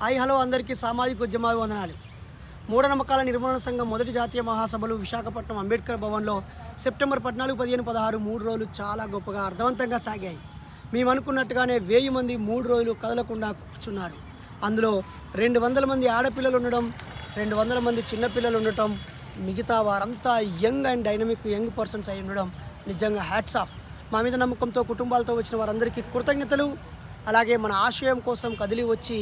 Hi hello అందరికీ సామాజిక ఉద్యమాభివందనాలు మూఢనమ్మకాల నిర్మూలన సంఘం మొదటి జాతీయ మహాసభలు విశాఖపట్నం అంబేద్కర్ భవన్లో సెప్టెంబర్ పద్నాలుగు పదిహేను పదహారు మూడు రోజులు చాలా గొప్పగా అర్థవంతంగా సాగాయి. మేము అనుకున్నట్టుగానే వెయ్యి మంది మూడు రోజులు కదలకుండా కూర్చున్నారు. అందులో రెండు వందల మంది ఆడపిల్లలు ఉండడం రెండు వందల మంది చిన్నపిల్లలు ఉండటం మిగతా వారంతా young and dynamic young persons అయి ఉండడం నిజంగా హ్యాట్స్ ఆఫ్. మా మీద నమ్మకంతో కుటుంబాలతో వచ్చిన వారందరికీ కృతజ్ఞతలు. అలాగే మన ఆశయం కోసం కదిలి వచ్చి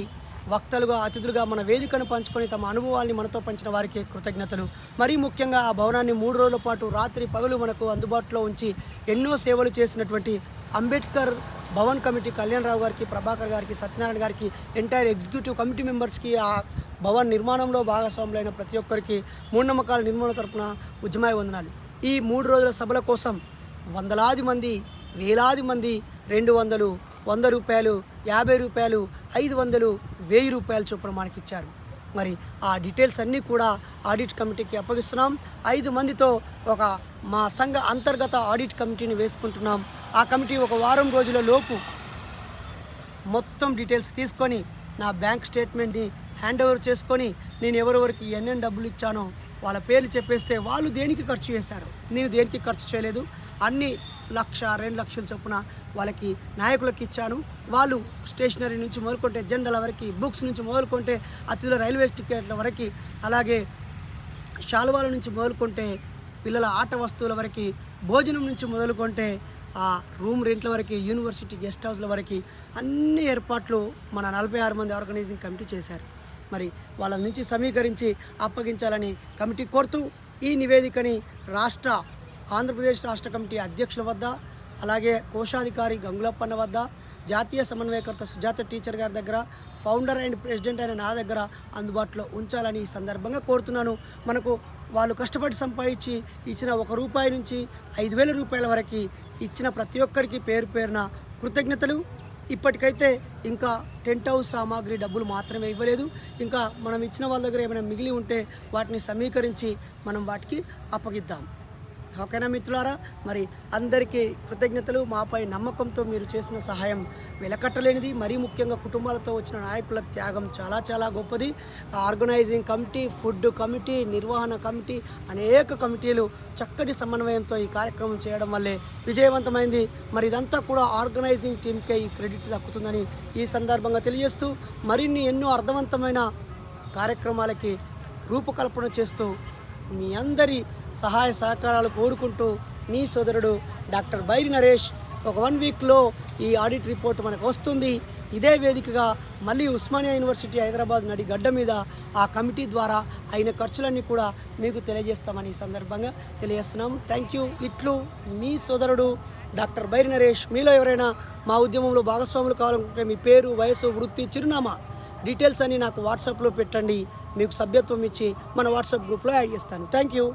వక్తలుగా అతిథులుగా మన వేదికను పంచుకొని తమ అనుభవాల్ని మనతో పంచిన వారికి కృతజ్ఞతలు. మరీ ముఖ్యంగా ఆ భవనాన్ని మూడు రోజుల పాటు రాత్రి పగలు మనకు అందుబాటులో ఉంచి ఎన్నో సేవలు చేసినటువంటి అంబేద్కర్ భవన్ కమిటీ కళ్యాణరావు గారికి ప్రభాకర్ గారికి సత్యనారాయణ గారికి ఎంటైర్ ఎగ్జిక్యూటివ్ కమిటీ మెంబర్స్కి ఆ భవన్ నిర్మాణంలో భాగస్వాములైన ప్రతి ఒక్కరికి మూఢనమ్మకాల నిర్మాణ తరపున ఉద్యమాయ వందనాలు. ఈ మూడు రోజుల సభల కోసం వందలాది మంది వేలాది మంది రెండు వందలు వంద రూపాయలు యాభై రూపాయలు ఐదు వందలు వెయ్యి రూపాయల చొప్పున మనకి ఇచ్చారు మరి ఆ డీటెయిల్స్ అన్నీ కూడా ఆడిట్ కమిటీకి అప్పగిస్తున్నాం. ఐదు మందితో ఒక మా సంఘ అంతర్గత ఆడిట్ కమిటీని వేసుకుంటున్నాం. ఆ కమిటీ ఒక వారం రోజుల లోపు మొత్తం డీటెయిల్స్ తీసుకొని నా బ్యాంక్ స్టేట్మెంట్ని హ్యాండ్ ఓవర్ చేసుకొని నేను ఎవరెవరికి ఎన్నెన్ని డబ్బులు ఇచ్చానో వాళ్ళ పేర్లు చెప్పేస్తే వాళ్ళు దేనికి ఖర్చు చేశారు? నేను దేనికి ఖర్చు చేయలేదు. అన్ని లక్ష రెండు లక్షల చొప్పున వాళ్ళకి నాయకులకు ఇచ్చాను. వాళ్ళు స్టేషనరీ నుంచి మొదలుకుంటే జెండాల వరకు బుక్స్ నుంచి మొదలుకుంటే అతిథుల రైల్వే టికెట్ల వరకు అలాగే శాలువాల నుంచి మొదలుకుంటే పిల్లల ఆట వస్తువుల వరకు భోజనం నుంచి మొదలుకుంటే ఆ రూమ్ రెంట్ల వరకు యూనివర్సిటీ గెస్ట్ హౌస్ల వరకు అన్ని ఏర్పాట్లు మన నలభై ఆరు మంది ఆర్గనైజింగ్ కమిటీ చేశారు. మరి వాళ్ళ నుంచి సమీకరించి అప్పగించాలని కమిటీ కోరుతూ ఈ నివేదికని రాష్ట్ర ఆంధ్రప్రదేశ్ రాష్ట్ర కమిటీ అధ్యక్షుల వద్ద అలాగే కోశాధికారి గంగులప్పన్న వద్ద జాతీయ సమన్వయకర్త సుజాత టీచర్ గారి దగ్గర ఫౌండర్ అండ్ ప్రెసిడెంట్ అయిన నా దగ్గర అందుబాటులో ఉంచాలని ఈ సందర్భంగా కోరుతున్నాను. మనకు వాళ్ళు కష్టపడి సంపాదించి ఇచ్చిన ఒక రూపాయి నుంచి ఐదు వేల రూపాయల వరకు ఇచ్చిన ప్రతి ఒక్కరికి పేరు పేరున కృతజ్ఞతలు. ఇప్పటికైతే ఇంకా టెంట్ హౌస్ సామాగ్రి డబ్బులు మాత్రమే ఇవ్వలేదు. ఇంకా మనం ఇచ్చిన వాళ్ళ దగ్గర ఏమైనా మిగిలి ఉంటే వాటిని సమీకరించి మనం వాటికి అప్పగిద్దాం. ఓకేనా మిత్రులారా? మరి అందరికీ కృతజ్ఞతలు. మాపై నమ్మకంతో మీరు చేసిన సహాయం వెలకట్టలేనిది. మరీ ముఖ్యంగా కుటుంబాలతో వచ్చిన నాయకుల త్యాగం చాలా చాలా గొప్పది. ఆర్గనైజింగ్ కమిటీ ఫుడ్ కమిటీ నిర్వహణ కమిటీ అనేక కమిటీలు చక్కటి సమన్వయంతో ఈ కార్యక్రమం చేయడం వల్లే విజయవంతమైంది. మరి ఇదంతా కూడా ఆర్గనైజింగ్ టీంకే ఈ క్రెడిట్ దక్కుతుందని ఈ సందర్భంగా తెలియజేస్తూ మరిన్ని ఎన్నో అర్థవంతమైన కార్యక్రమాలకి రూపకల్పన చేస్తూ మీ అందరి సహాయ సహకారాలు కోరుకుంటూ మీ సోదరుడు డాక్టర్ బైరి నరేష్ ఒక వన్ వీక్లో ఈ ఆడిట్ రిపోర్ట్ మనకు వస్తుంది. ఇదే వేదికగా మళ్ళీ ఉస్మానియా యూనివర్సిటీ హైదరాబాద్ నడి గడ్డ మీద ఆ కమిటీ ద్వారా అయిన ఖర్చులన్నీ కూడా మీకు తెలియజేస్తామని ఈ సందర్భంగా తెలియజేస్తున్నాం. థ్యాంక్ యూ ఇట్లు మీ సోదరుడు డాక్టర్ బైరి నరేష్. మీలో ఎవరైనా మా ఉద్యమంలో భాగస్వాములు కావాలనుకుంటే మీ పేరు వయసు వృత్తి చిరునామా డీటెయిల్స్ అన్ని నాకు వాట్సాప్లో పెట్టండి. మీకు సభ్యత్వం ఇచ్చి మన వాట్సాప్ గ్రూప్లో యాడ్ చేస్తాను. Thank you